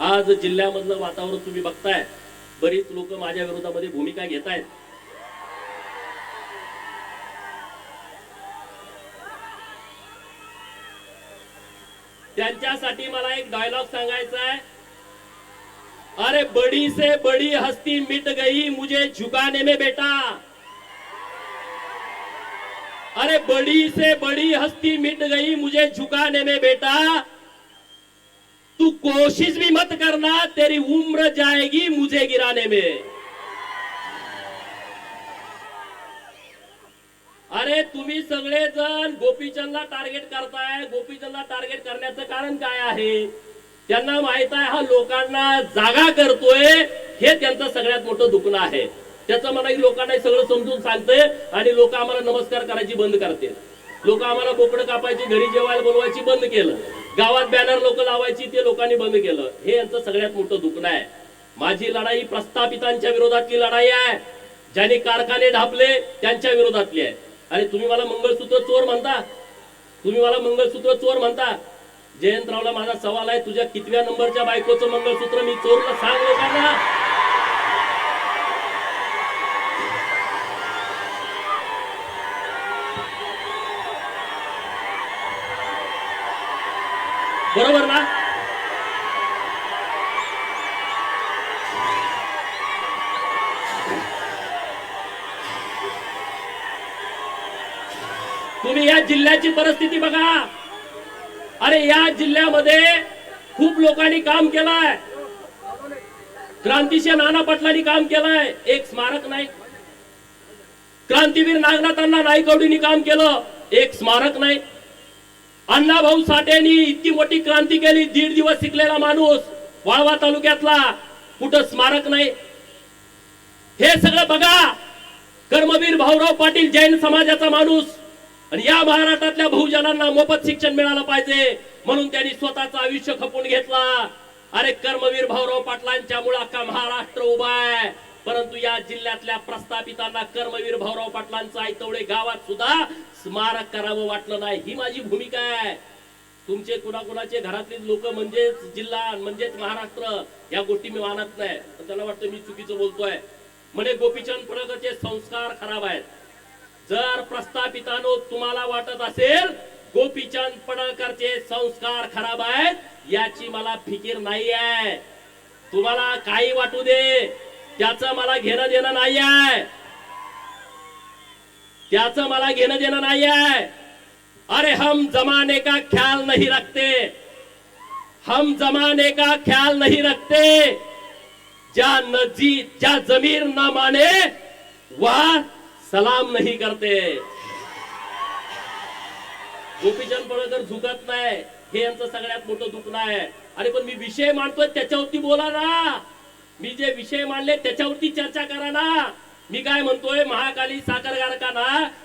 आज जिल्ह्यामधलं वातावरण तुम्ही बघताय. बरीच लोक माझ्या विरोधामध्ये भूमिका घेत आहेत त्यांच्यासाठी मला एक डायलॉग सांगायचा आहे. अरे बड़ी से बड़ी हस्ती मिट गई मुझे झुकाने में बेटा. अरे बड़ी से बड़ी हस्ती मिट गई मुझे झुकाने में बेटा. तू कोशिश भी मत करना तेरी उम्र जाएगी मुझे गिराने में। अरे तुम्ही सगळेजण गोपीचंदला टार्गेट करताय. गोपीचंदला टार्गेट करण्याचं कारण काय आहे? त्यांना माहीत आहे हा लोकांना जागा करतोय. हे त्यांचं सगळ्यात मोठं दुखणं आहे. त्याचं मला लोकांना सगळं समजून सांगते आणि लोक आम्हाला नमस्कार करायची बंद करते लोक आम्हाला बोकडं कापायची घरी जेवायला बोलवायची बंद केलं. गावात बॅनर लोक लावायची ते लोकांनी बंद केलं. हे यांचं सगळ्यात मोठं दुखणं आहे. माझी लढाई प्रस्थापितांच्या विरोधातली लढाई आहे. ज्यांनी कारखाने ढापले त्यांच्या विरोधातली आहे. अरे तुम्ही मला मंगळसूत्र चोर म्हणता? तुम्ही मला मंगळसूत्र चोर म्हणता? जयंतरावला माझा सवाल आहे तुझ्या कितव्या नंबरच्या बायकोचं मंगळसूत्र मी चोरला सांग लोकांना बरोबर ना? तुम्ही या जिल्ह्याची परिस्थिती बघा. अरे या जिल्ह्यामध्ये खूप लोकांनी काम केलंय. क्रांतिशील नाना पाटलांनी काम केलंय. एक स्मारक नाही. क्रांतीवीर नागनाथांना नाईकवडींनी काम केलं. एक स्मारक नाही. अण्णाभाऊ साठेंनी इतकी मोठी क्रांती केली दीड दिवस शिकलेला माणूस वाळवा तालुक्यातला कुठं स्मारक नाही. हे सगळं बघा. कर्मवीर भाऊराव पाटील जैन समाजाचा माणूस आणि या महाराष्ट्रातल्या बहुजनांना मोफत शिक्षण मिळालं पाहिजे म्हणून त्यांनी स्वतःचं आयुष्य खपून घेतला. अरे कर्मवीर भाऊराव पाटलांच्या मुळे अख्खा महाराष्ट्र उभा आहे? परंतु या जिल्ह्यातल्या प्रस्थापितांना कर्मवीर भाऊराव पाटलांचं आयतवडे गावात सुद्धा स्मारक करावं वाटलं नाही. ही माझी भूमिका आहे. तुमचे कुणाकुणाचे घरातले लोक म्हणजेच जिल्हा म्हणजेच महाराष्ट्र या गोष्टी मी मानत नाही. पण वाटतं मी चुकीचं बोलतोय. म्हणे गोपीचंद पडळकरचे संस्कार खराब आहेत. जर प्रस्थापितानो तुम्हाला वाटत असेल गोपीचंद पडळकरचे संस्कार खराब आहेत याची मला फिकीर नाही आहे तुम्हाला काही वाटू दे. त्याचं मला घेणं देणं नाही आहे त्याचं मला घेणं देणं नाही आहे अरे हम जमाने का ख्याल नहीं रखते. हम जमाने का ख्याल नहीं रखते. ज्या नजी ज्या जमीर ना माने वह सलाम नहीं करते. गोपीचंद पडळकर झुकत नाही. हे यांचं सगळ्यात मोठं दुखणं आहे. अरे पण मी विषय मांडतोय त्याच्यावरती बोला ना. मी जे विषय मांडले त्याच्यावरती चर्चा करा ना. मी काय म्हणतोय महाकाली साखर कारखाना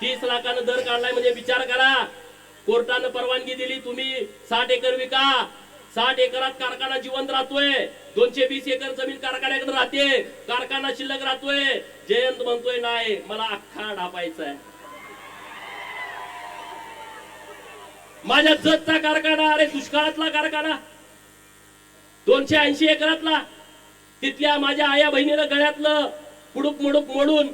तीस लाखानं दर काढलाय म्हणजे विचार करा. कोर्टानं परवानगी दिली तुम्ही साठ एकर विका. साठ एकरात कारखाना जिवंत राहतोय. दोनशे वीस एकर जमीन कारखान्याकडे राहते. कारखाना शिल्लक राहतोय. जयंत म्हणतोय नाही मला अख्खा ढापायचा आहे माझ्या जतचा कारखाना अरे दुष्काळातला कारखाना. दोनशे ऐंशी एकरातला. तिथल्या माझ्या आया बहिणीनं गळ्यातलं पुडूक मुडूक मोडून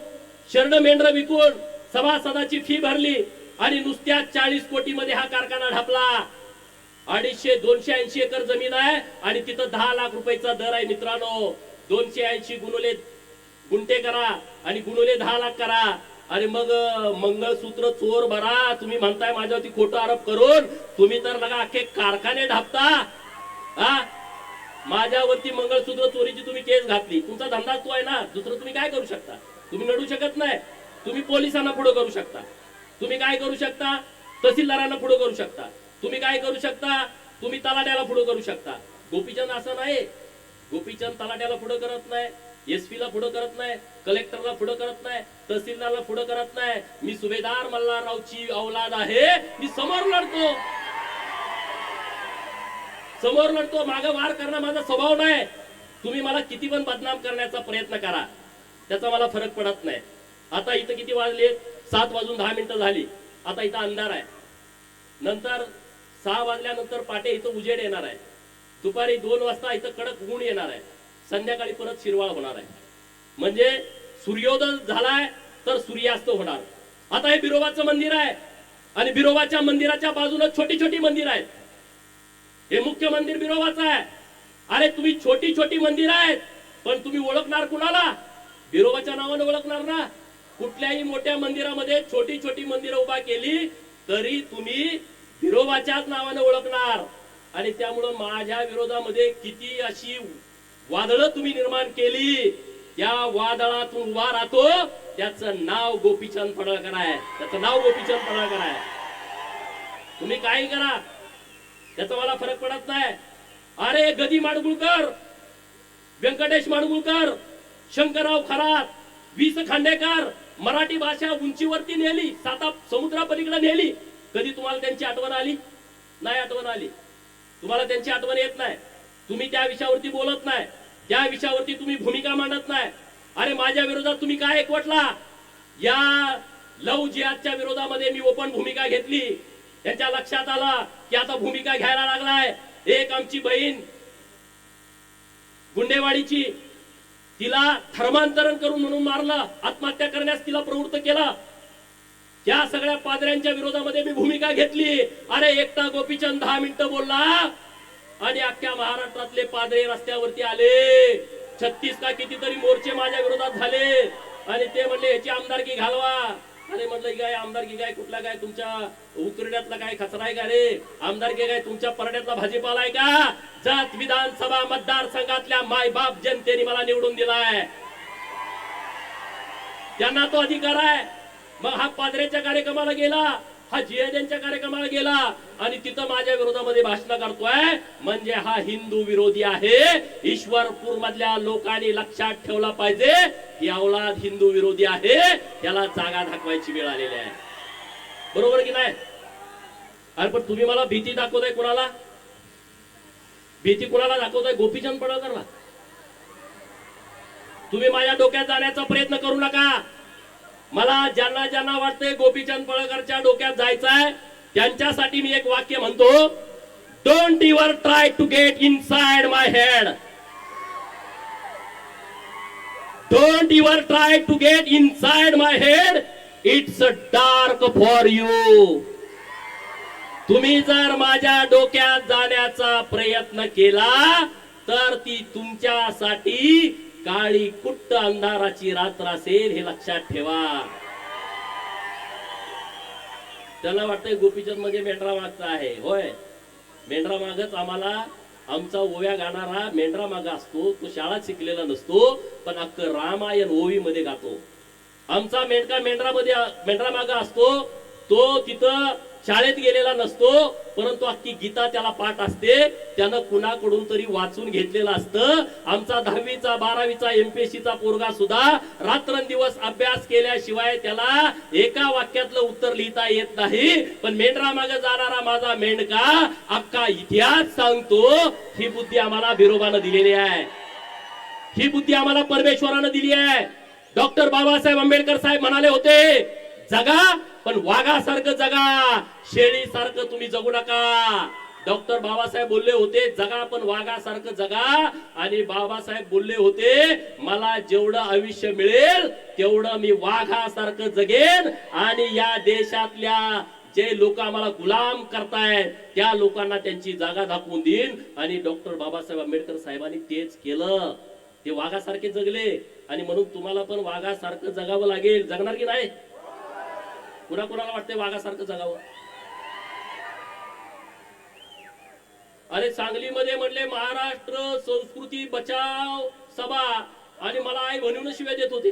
शरण मेंढर विकून सभासदाची फी भरली आणि नुसत्या चाळीस कोटी मध्ये हा कारखाना ढापला. अडीचशे दोनशे ऐंशी एकर जमीन आहे आणि तिथं दहा लाख रुपयाचा दर आहे मित्रांनो. दोनशे ऐंशी गुणुले गुंठे करा आणि गुणुले दहा लाख करा. आणि मग मंगळसूत्र चोर भरा. तुम्ही म्हणताय माझ्यावरती खोटं आरोप करून तुम्ही तर लगा अख्खे कारखाने ढापता. हा? माझ्यावरती मंगळसूत्र चोरीची तुम्ही केस घातली. तुमचा धंदा तो आहे ना. दुसरं तुम्ही काय करू शकता? तुम्ही लढू शकत नाही. तुम्ही पोलिसांना पुढे करू शकता. तुम्ही काय करू शकता? तहसीलदारांना पुढे करू शकता. तुम्ही काय करू शकता? तुम्ही तलाट्याला पुढे करू शकता. गोपीचंद असं नाही. गोपीचंद तलाट्याला पुढे करत नाही. एसपी ला पुढे करत नाही. कलेक्टरला पुढे करत नाही. तहसीलदारला पुढे करत नाही. मी सुभेदार मल्हाररावची औलाद आहे. मी समोर लढतो. समोर लढतो. मागे वार करणं माझा स्वभाव नाही. तुम्ही मला किती पण बदनाम करण्याचा प्रयत्न करा. त्याचा मला फरक पडत नाही. आता इथं किती वाजले? सात वाजून दहा मिनिटं झाली. आता इथं अंधार आहे. नंतर सहा वाजल्यानंतर पाटे इथं उजेड येणार आहे. दुपारी दोन वाजता इथं कडक ऊन येणार आहे. संध्याकाळी परत शिरवाळ होणार आहे. म्हणजे सूर्योदय झालाय तर सूर्यास्त होणार. आता हे बिरोबाचं मंदिर आहे. आणि बिरोबाच्या मंदिराच्या बाजूला छोटी छोटी मंदिर आहेत. हे मुख्य मंदिर बिरोबाचं आहे. अरे तुम्ही छोटी छोटी मंदिर आहेत पण तुम्ही ओळखणार कुणाला? बिरोबाच्या नावाने ओळखणार ना? कुठल्याही मोठ्या मंदिरामध्ये छोटी छोटी मंदिरं उभा केली तरी तुम्ही बिरोबाच्याच नावाने ओळखणार. आणि त्यामुळं माझ्या विरोधामध्ये किती अशी वादळं तुम्ही निर्माण केली या वादळातून उभा राहतो त्याचं नाव गोपीचंद पडळकर आहे. त्याचं नाव गोपीचंद पडळकर आहे. तुम्ही काही करा. त्याचा मला फरक पडत नाही. अरे गदी माडगुळकर व्यंकटेश माडगुळकर शंकरराव खरात वीस खांडेकर मराठी भाषा उंचीवरती नेली साता समुद्रापलीकडे नेली. कधी तुम्हाला त्यांची आठवण आली? नाही आठवण आली. तुम्हाला त्यांची आठवण येत नाही. तुम्ही त्या विषयावरती बोलत नाही. त्या विषयावरती तुम्ही भूमिका मांडत नाही. अरे माझ्या विरोधात तुम्ही काय एकवटला? या लव जिहादच्या विरोधामध्ये मी ओपन भूमिका घेतली. त्यांच्या लक्षात आला की आता भूमिका घ्यायला लागलाय. एक आमची बहीण गुंडेवाडीची तिला धर्मांतरण करून म्हणून मारलं आत्महत्या करण्यास तिला प्रवृत्त केला. त्या सगळ्या पादऱ्यांच्या विरोधामध्ये मी भूमिका घेतली. अरे एकटा गोपीचंद दहा मिनिटं बोलला आणि अख्ख्या महाराष्ट्रातले पादरे रस्त्यावरती आले. छत्तीस का कितीतरी मोर्चे माझ्या विरोधात झाले. आणि ते म्हणले याची आमदारकी घालवा. अरे म्हटलं काय आमदारकी काय कुठला काय तुमच्या उकरड्यातला काय कचरा आहे का रे? आमदारकी काय तुमच्या परड्यातला भाजीपाला आहे का? जात विधानसभा मतदारसंघातल्या मायबाप जनतेने मला निवडून दिलाय. त्यांना तो अधिकार आहे. मग हा पादऱ्याच्या कार्यक्रमाला गेला. हा जियाद्यांच्या कार्यक्रमाला गेला आणि तिथं माझ्या विरोधामध्ये भाषण करतोय. म्हणजे हा हिंदू विरोधी आहे. ईश्वरपूर मधल्या लोकांनी लक्षात ठेवला पाहिजे की अवलाद हिंदू विरोधी आहे. त्याला जागा दाखवायची वेळ आलेली आहे. बरोबर की नाही? अरे पण तुम्ही मला भीती दाखवताय कुणाला? भीती कुणाला दाखवताय? गोपीचंद पडळकरला. तुम्ही माझ्या डोक्यात जाण्याचा प्रयत्न करू नका. मला ज्यांना ज्यांना वाटतंय गोपीचंद पळकरच्या डोक्यात जायचंय त्यांच्यासाठी मी एक वाक्य म्हणतो. Don't your try to get inside my head don't your try to get inside my head it's dark for you तुम्ही जर माझ्या डोक्यात जाण्याचा प्रयत्न केला तर ती तुमच्यासाठी काळी कुट्ट अंधाराची रात्र असेल हे लक्षात ठेवा. त्याला वाटतंय गोपीचंद म्हणजे मेंढरा मागचा आहे. होय. मेंढरा मागच आम्हाला आमचा ओव्या गाणारा मेंढरा माग असतो. तो शाळा शिकलेला नसतो पण अक्क रामायण ओवी मध्ये गातो. आमचा मेंढका मेंढरामध्ये मेंढरा माग असतो तो तिथं शाळेत गेलेला नसतो परंतु अख्खी गीता त्याला पाठ असते. त्यानं कुणाकडून तरी वाचून घेतलेलं असतं. आमचा दहावीचा बारावीचा एमपीएससीचा पोरगा सुद्धा रात्रंदिवस अभ्यास केल्याशिवाय त्याला एका वाक्यातलं उत्तर लिहिता येत नाही. पण मेंढरा मागे जाणारा माझा मेंढका अख्खा इतिहास सांगतो ही बुद्धी आम्हाला बिरोबानं दिलेली आहे. ही बुद्धी आम्हाला परमेश्वरानं दिली आहे. डॉक्टर बाबासाहेब आंबेडकर साहेब म्हणाले होते जगा पण वाघासारखं जगा. शेळीसारखं तुम्ही जगू नका. डॉक्टर बाबासाहेब बोलले होते जगा पण वाघासारखं जगा. आणि बाबासाहेब बोलले होते मला जेवढं आयुष्य मिळेल तेवढं मी वाघासारखं जगेन. आणि या देशातल्या जे लोक आम्हाला गुलाम करतायत त्या लोकांना त्यांची जागा दाखवून देईन. आणि डॉक्टर बाबासाहेब आंबेडकर साहेबांनी तेच केलं. ते वाघासारखे जगले. आणि म्हणून तुम्हाला पण वाघासारखं जगावं लागेल. जगणार की नाही? कुणा कुणाला वाटतंय वाघासारखं जगावं? अरे सांगलीमध्ये म्हणले महाराष्ट्र संस्कृती बचाव सभा. आणि मला आई म्हणून शिव्या देत होते.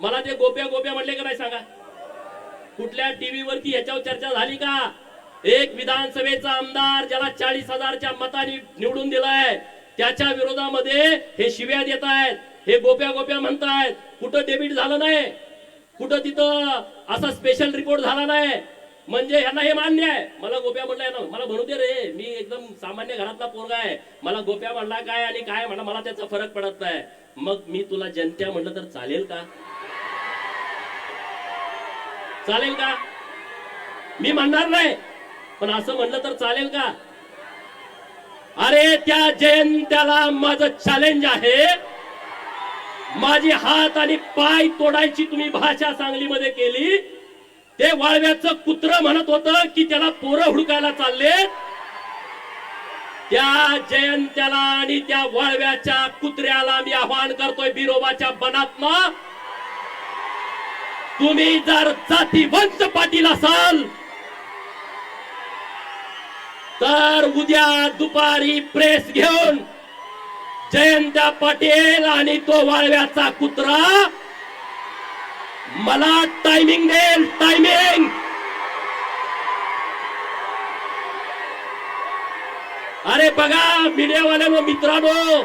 मला ते गोप्या गोप्या म्हणले का नाही सांगा? कुठल्या टीव्ही वरती ह्याच्यावर चर्चा झाली का? एक विधानसभेचा आमदार ज्याला चाळीस हजारच्या मताने निवडून दिलाय त्याच्या विरोधामध्ये हे शिव्या देत आहेत हे गोप्या गोप्या म्हणतायत. कुठं डेबिट झालं नाही? कुठं तिथं असा स्पेशल रिपोर्ट झाला नाही. म्हणजे ह्यांना हे मान्य आहे. मला गोप्या म्हणलाय ना मला म्हणू दे रे. मी एकदम सामान्य घरातला पोरगा आहे. मला गोप्या म्हणला काय आणि काय म्हणा मला त्याचा फरक पडत नाही. मग मी तुला जनत्या म्हणलं तर चालेल का? चालेल का? मी म्हणणार नाही. पण असं म्हणलं तर चालेल का? अरे त्या जयंत्याला माझं चॅलेंज आहे. माझी हात आणि पाय तोडायची तुम्ही भाषा सांगलीमध्ये केली. ते वाळव्याचं कुत्र म्हणत होतं की त्याला पोरं हुडकायला चालले. त्या जयंत्याला आणि त्या वाळव्याच्या कुत्र्याला मी आवाहन करतोय बिरोबाच्या बनात्मा तुम्ही जर जातीवंत पाटील असाल तर उद्या दुपारी प्रेस घेऊन जयंता पाटील आणि तो वाळव्याचा कुत्रा. मला टायमिंग देईल टायमिंग अरे बघा मीडियावाल्यानो मित्रांनो.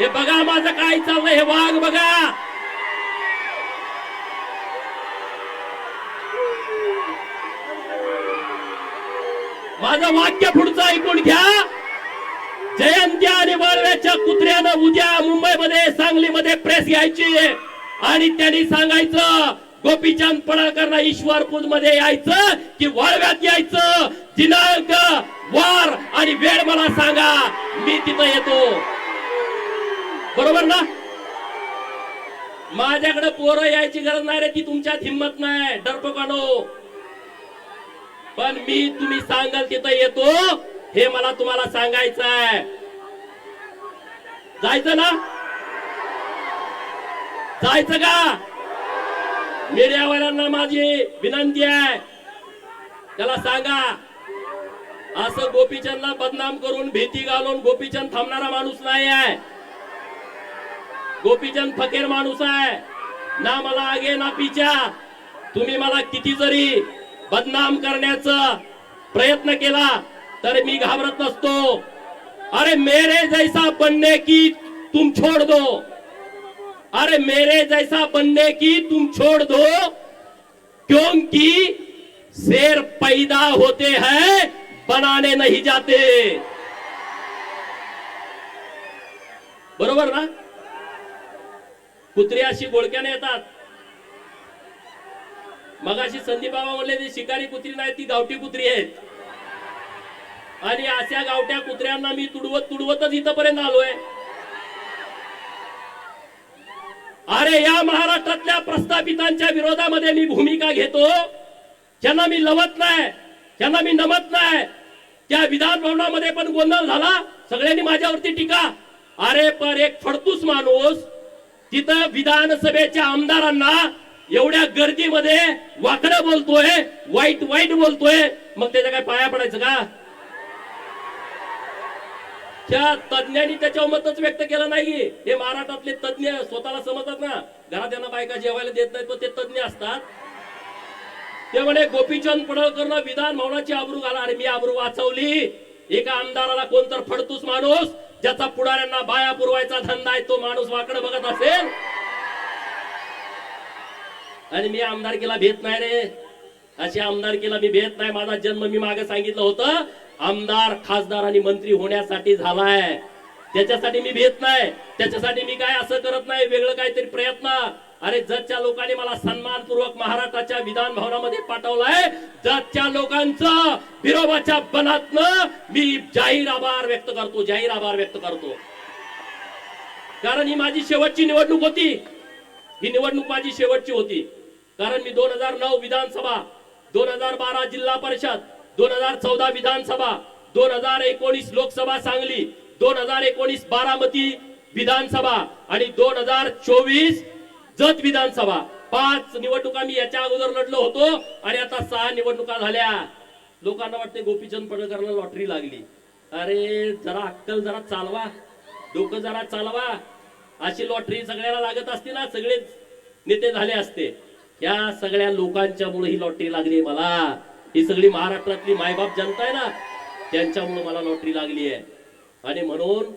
हे बघा माझं काय चाललंय हे वाघ बघा. माझं वाक्य पुढचं ऐकून घ्या. जयंती आणि वळव्याच्या कुत्र्यानं उद्या मुंबईमध्ये सांगलीमध्ये प्रेस घ्यायची आणि त्यांनी सांगायचं गोपीचंद पडळकरना ईश्वरपूरमध्ये यायचं की वळव्यात यायचं. दिनांक वार आणि वेळ मला सांगा मी तिथं येतो. बरोबर ना? माझ्याकडे पोरं यायची गरज नाही रे ती तुमच्यात हिंमत नाही डरपकाडो. पण मी तुम्ही सांगाल तिथं येतो. हे मला तुम्हाला सांगायचं आहे. जायचं ना? जायचं का? मीडियावाल्यांना माझी विनंती आहे. त्याला सांगा. असं गोपीचंदला बदनाम करून भीती घालून गोपीचंद थांबणारा माणूस नाही आहे. गोपीचंद फकीर माणूस आहे. ना मला आगे ना पिच्या तुम्ही मला किती जरी बदनाम करण्याचा प्रयत्न केला. तर मी घाबरत नसतो. अरे मेरे जैसा बनने की तुम छोड़ दो. अरे मेरे जैसा बनने की तुम छोड़ दो क्योंकि शेर पैदा होते हैं बनाने नहीं जाते. बरोबर ना? कुत्रे अशी गोळक्याने येतात. मगाशी संदीप बाबा म्हणले ती शिकारी कुत्री नाही ती गावठी कुत्री आहेत. आणि अशा गावठ्या कुत्र्यांना मी तुडवत तुडवतच इथपर्यंत आलोय. अरे या महाराष्ट्रातल्या प्रस्थापितांच्या विरोधामध्ये मी भूमिका घेतो. ज्यांना मी लवत नाही ज्यांना मी नमत नाही त्या विधान भवनामध्ये पण गोंधळ झाला. सगळ्यांनी माझ्यावरती टीका. अरे पर एक फडतूस माणूस तिथं विधानसभेच्या आमदारांना एवढ्या गर्दीमध्ये वाकडं बोलतोय वाईट वाईट बोलतोय. मग त्याच्या काय पाया पडायचं का? त्या तज्ञांनी त्याच्यावर मतच व्यक्त केलं नाही हे महाराष्ट्रातले तज्ञ स्वतःला समजतात ना. घरात त्यांना बायका जेवायला देत नाही पण ते तज्ञ असतात. ते म्हणे गोपीचंद पडळकरनं विधान भवनाची आबरू घाला आणि मी आबरू वाचवली. एका आमदाराला कोणतर फडतूस माणूस ज्याचा पुढाऱ्यांना बाया पुरवायचा धंदा आहे तो माणूस वाकडं बघत असेल. आणि मी आमदारकीला भेट नाही रे. अशी आमदारकीला मी भेट नाही. माझा जन्म मी मागे सांगितलं होतं. आमदार खासदार आणि मंत्री होण्यासाठी झालाय. त्याच्यासाठी मी भेट नाही. त्याच्यासाठी मी काय असं करत नाही? वेगळं काहीतरी प्रयत्न. अरे जतच्या लोकांनी मला सन्मानपूर्वक महाराष्ट्राच्या विधान भवनामध्ये पाठवलाय. जतच्या लोकांचं विरोधाच्या बनातनं मी जाहीर आभार व्यक्त करतो जाहीर आभार व्यक्त करतो. कारण ही माझी शेवटची निवडणूक होती. ही निवडणूक माझी शेवटची होती. कारण मी दोन हजार नऊ विधानसभा दोन हजार बारा जिल्हा परिषद दोन हजार चौदा विधानसभा दोन हजार एकोणीस लोकसभा सांगली दोन हजार एकोणीस बारामती विधानसभा आणि दोन हजार चोवीस जत विधानसभा. पाच निवडणुका मी याच्या अगोदर लढलो होतो आणि आता सहा निवडणुका झाल्या. लोकांना वाटते गोपीचंद पडळकरला लॉटरी लागली. अरे जरा अक्कल जरा चालवा. डोकं जरा चालवा. अशी लॉटरी सगळ्याला लागत असते ना सगळेच नेते झाले असते. या सगळ्या लोकांच्यामुळे ही लॉटरी लागली मला. ही सगळी महाराष्ट्रातली मायबाप जनता आहे ना त्यांच्यामुळे मला लॉटरी लागली आहे. आणि म्हणून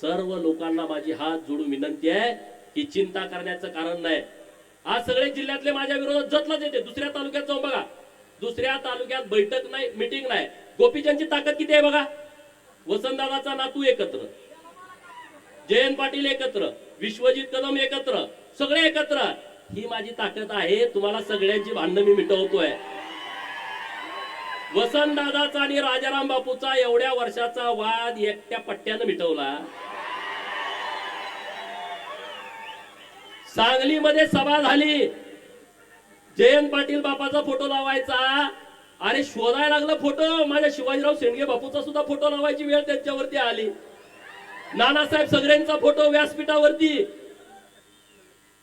सर्व लोकांना माझी हात जोडून विनंती आहे की चिंता करण्याचं कारण नाही. आज सगळे जिल्ह्यातले माझ्या विरोधात जतलाच येते. दुसऱ्या तालुक्यात जाऊन बघा. दुसऱ्या तालुक्यात बैठक नाही मिटिंग नाही. गोपीचंदची ताकद किती आहे बघा? वसंतदादाचा नातू एकत्र. जयंत पाटील एकत्र. विश्वजित कदम एकत्र. सगळे एकत्र. ही माझी ताकद आहे. तुम्हाला सगळ्यांची भांडण मी मिटवतोय. वसंतदादाचा आणि राजाराम बापूचा एवढ्या वर्षाचा वाद एकट्या पट्ट्यानं मिटवला. सांगलीमध्ये सभा झाली. जयंत पाटील बापाचा फोटो लावायचा अरे शोधायला लागला फोटो. माझ्या शिवाजीराव शेंडगे बापूचा सुद्धा फोटो लावायची वेळ त्यांच्यावरती आली. नानासाहेब सगळ्यांचा फोटो व्यासपीठावरती.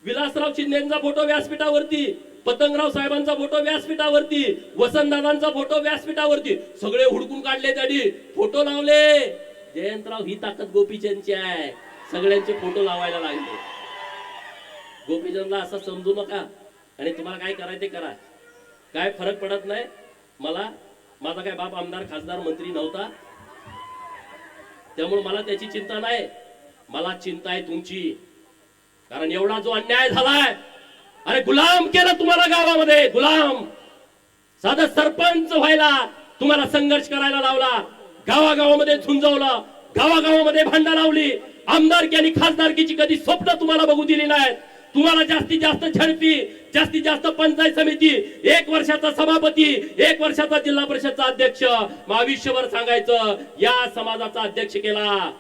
विलासराव शिंदेचा फोटो व्यासपीठावरती. पतंगराव साहेबांचा फोटो व्यासपीठावरती वसंतदादांचा फोटो व्यासपीठावरती. सगळे हुडकून काढले त्यांनी. फोटो लावले. जयंतराव ही ताकद गोपीचंदची आहे. सगळ्यांचे फोटो लावायला लागले. गोपीचंदला असं समजू नका. आणि तुम्हाला काय करायचं ते करा. काय फरक पडत नाही? मला माझा काय बाप आमदार खासदार मंत्री नव्हता. त्यामुळे मला त्याची चिंता नाही. मला चिंता आहे तुमची. कारण एवढा जो अन्याय झालाय अरे गुलाम केलं तुम्हाला गावामध्ये गुलाम. साधा सरपंच व्हायला तुम्हाला संघर्ष करायला लावला. गावागावामध्ये झुंजवलं गावागावामध्ये भांडा लावली. आमदारकी आणि खासदारकीची कधी स्वप्न तुम्हाला बघू दिली नाहीत. तुम्हाला जास्तीत जास्त झडपी जास्तीत जास्त पंचायत समिती एक वर्षाचा सभापती एक वर्षाचा जिल्हा परिषदचा अध्यक्ष. मग आयुष्यभर सांगायचं या समाजाचा अध्यक्ष केला.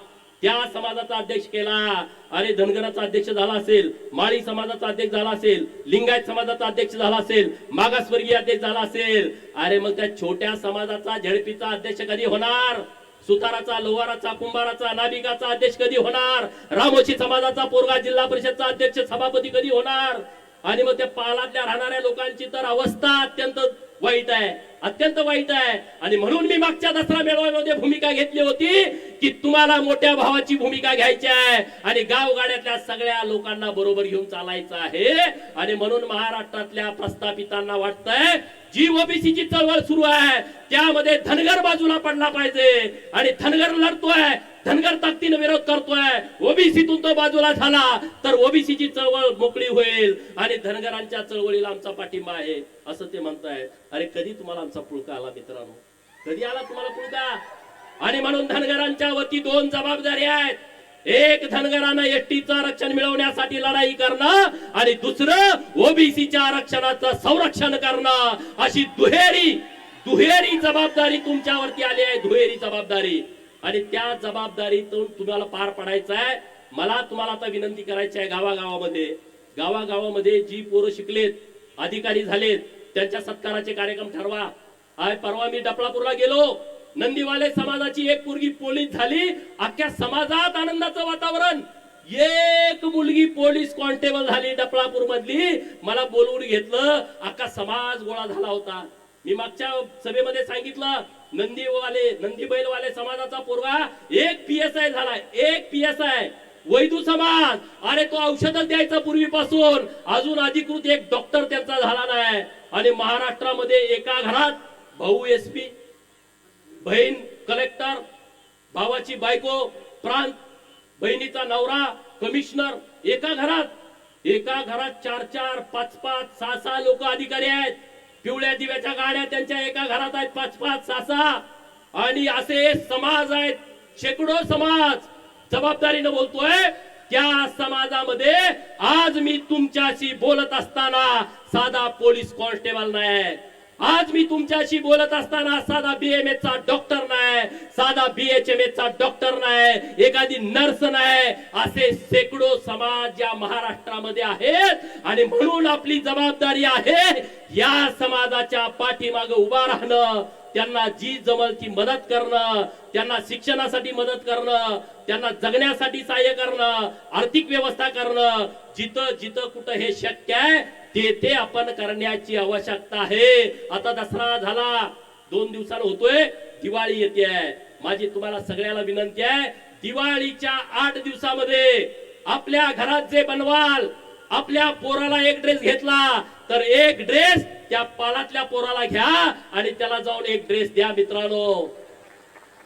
त्या समाजाचा अध्यक्ष केला. अरे धनगराचा अध्यक्ष झाला असेल माळी समाजाचा अध्यक्ष झाला असेल लिंगायत समाजाचा अध्यक्ष झाला असेल मागासवर्गीय अध्यक्ष झाला असेल. अरे मग त्या छोट्या समाजाचा झडपीचा अध्यक्ष कधी होणार? सुताराचा लोहाराचा कुंभाराचा नाभिकाचा अध्यक्ष कधी होणार? रामोशी समाजाचा पोरगा जिल्हा परिषदचा अध्यक्ष सभापती कधी होणार? आणि मग त्या पालातल्या राहणाऱ्या लोकांची तर अवस्था अत्यंत वाईट आहे. अत्यंत वाईट आहे. आणि म्हणून मी मागच्या दसरा मेळाव्यामध्ये भूमिका घेतली होती की तुम्हाला मोठ्या भावाची भूमिका घ्यायची आहे. आणि गावगाड्यातल्या सगळ्या लोकांना बरोबर घेऊन चालायचं आहे. आणि म्हणून महाराष्ट्रातल्या प्रस्थापितांना वाटतंय जी ओबीसीची चळवळ सुरू आहे त्यामध्ये धनगर बाजूला पडला पाहिजे. आणि धनगर लढतोय धनगर ताकदीनं विरोध करतोय. ओबीसीतून तो बाजूला झाला तर ओबीसीची चळवळ मोकळी होईल. आणि धनगरांच्या चळवळीला आमचा पाठिंबा आहे असं ते म्हणताय अरे कधी तुम्हाला धनगरांचा पुळका आला मित्रांनो. कधी आला तुम्हाला पुळका? आणि म्हणून धनगरांच्या वती दोन जबाबदारी आहेत. एक धनगरांना एसटीचं आरक्षण मिळवण्यासाठी लढाई करणं आणि दुसरं ओबीसीच्या आरक्षणाचं संरक्षण करणं. अशी दुहेरी दुहेरी जबाबदारी तुमच्यावरती आली आहे दुहेरी जबाबदारी. आणि त्या जबाबदारीतून तुम्हाला पार पडायचं आहे. मला तुम्हाला आता विनंती करायची आहे गावागावामध्ये. गावागावामध्ये जी पोरं शिकलेत अधिकारी झालेत त्यांच्या सत्काराचे कार्यक्रम ठरवा. आज परवा मी डपळापूरला गेलो. नंदीवाले समाजाची एक मुलगी पोलीस झाली. अख्ख्या समाजात आनंदाचं वातावरण. एक मुलगी पोलीस कॉन्स्टेबल झाली डपळापूर मधली मला बोलवून घेतलं. अख्खा समाज गोळा झाला होता. मी मागच्या सभेमध्ये सांगितलं नंदीवाले नंदी बैलवाले समाजाचा पोरगा एक पी एस आय झालाय. एक पी एस आय वैदू समाज. अरे तो औषधच द्यायचा पूर्वीपासून. अजून अधिकृत एक डॉक्टर त्यांचा झाला नाही. आणि महाराष्ट्रामध्ये एका घरात भाऊ एस पी बहीण कलेक्टर भावाची बायको प्रांत बहिणीचा नवरा कमिशनर एका घरात. एका घरात चार चार पाच पाच सहा सहा लोक अधिकारी आहेत. पिवळ्या दिव्याच्या गाड्या त्यांच्या एका घरात आहेत. पाच पाच सहा सहा. आणि असे समाज आहेत. शेकडो समाज. जबाबदारीनं बोलतोय त्या समाजामध्ये आज मी तुमच्याशी बोलत असताना साधा पोलीस कॉन्स्टेबल नाही आज मी तुमच्याशी बोलत असताना साधा बीएमएस चा डॉक्टर नाही साधा बीएचएम चा डॉक्टर नाही एखादी नर्स नाही असे शेकडो समाज या महाराष्ट्रामध्ये आहेत. आणि म्हणून आपली जबाबदारी आहे या समाजाच्या पाठीमागे उभा राहणं त्यांना जी जमल ती मदत करणं त्यांना शिक्षणासाठी मदत करणं त्यांना जगण्यासाठी सहाय्य करणं आर्थिक व्यवस्था करणं जिथं जिथं कुठं हे शक्य आहे ते ते आपण करण्याची आवश्यकता आहे. आता दसरा झाला. दोन दिवसानं होतोय. दिवाळी येते माझी तुम्हाला सगळ्याला विनंती आहे. दिवाळीच्या आठ दिवसामध्ये आपल्या घरात जे बनवाल आपल्या पोराला एक ड्रेस घेतला तर एक ड्रेस त्या पालातल्या पोराला घ्या आणि त्याला जाऊन एक ड्रेस द्या मित्रांनो.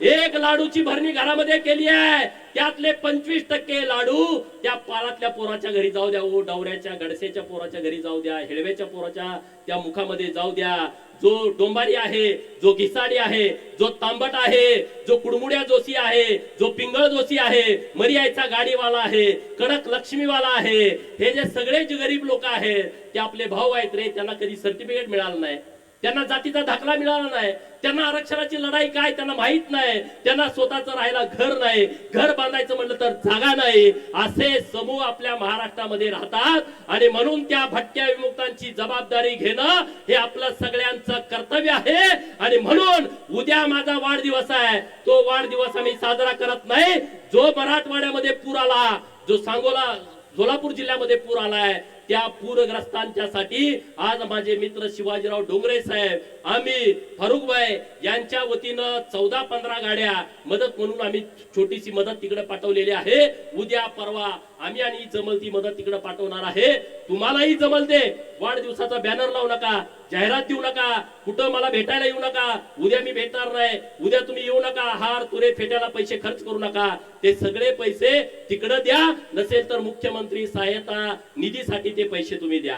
एक लाडूची भरणी घरामध्ये केली आहे. त्यातले पंचवीस टक्के लाडू त्या पालातल्या पोराच्या घरी जाऊ द्या. ओ डवऱ्याच्या गडसेच्या पोराच्या घरी जाऊ द्या. हेळव्याच्या पोराच्या त्या मुखामध्ये जाऊ द्या. जो डोंबारी आहे जो घिसाडी आहे जो तांबट आहे जो कुडमुड्या जोशी आहे जो पिंगळ जोशी आहे मरियाचा गाडीवाला आहे कडक लक्ष्मीवाला आहे हे जे सगळे जे गरीब लोक आहेत ते आपले भाऊ आहेत रे त्यांना कधी सर्टिफिकेट मिळालं नाही. त्यांना जातीचा दाखला मिळाला नाही. त्यांना आरक्षणाची लढाई काय त्यांना माहीत नाही. त्यांना स्वतःच राहायला घर नाही. घर बांधायचं म्हणलं तर जागा नाही. असे समूह आपल्या महाराष्ट्रामध्ये राहतात आणि म्हणून त्या भटक्या विमुक्तांची जबाबदारी घेणं हे आपलं सगळ्यांचं कर्तव्य आहे. आणि म्हणून उद्या माझा वाढदिवस आहे. तो वाढदिवस आम्ही साजरा करत नाही. जो मराठवाड्यामध्ये पूर आला जो सांगोला सोलापूर जिल्ह्यामध्ये पूर आलाय त्या पूरग्रस्तांच्यासाठी आज माझे मित्र शिवाजीराव डोंगरे साहेब आम्ही फारुखबाई यांच्या वतीनं चौदा पंधरा गाड्या मदत म्हणून आम्ही छोटीशी मदत तिकडे पाठवलेली आहे. उद्या परवा आम्ही आणि जमल ती मदत तिकडे पाठवणार आहे. तुम्हालाही जमलते वाढदिवसाचा बॅनर लावू नका जाहिरात देऊ नका कुठं मला भेटायला येऊ नका उद्या मी भेटणार नाही उद्या तुम्ही येऊ नका हार तुरे फेट्याला पैसे खर्च करू नका ते सगळे पैसे तिकडं द्या नसेल तर मुख्यमंत्री सहायता निधीसाठी ते पैसे तुम्ही द्या.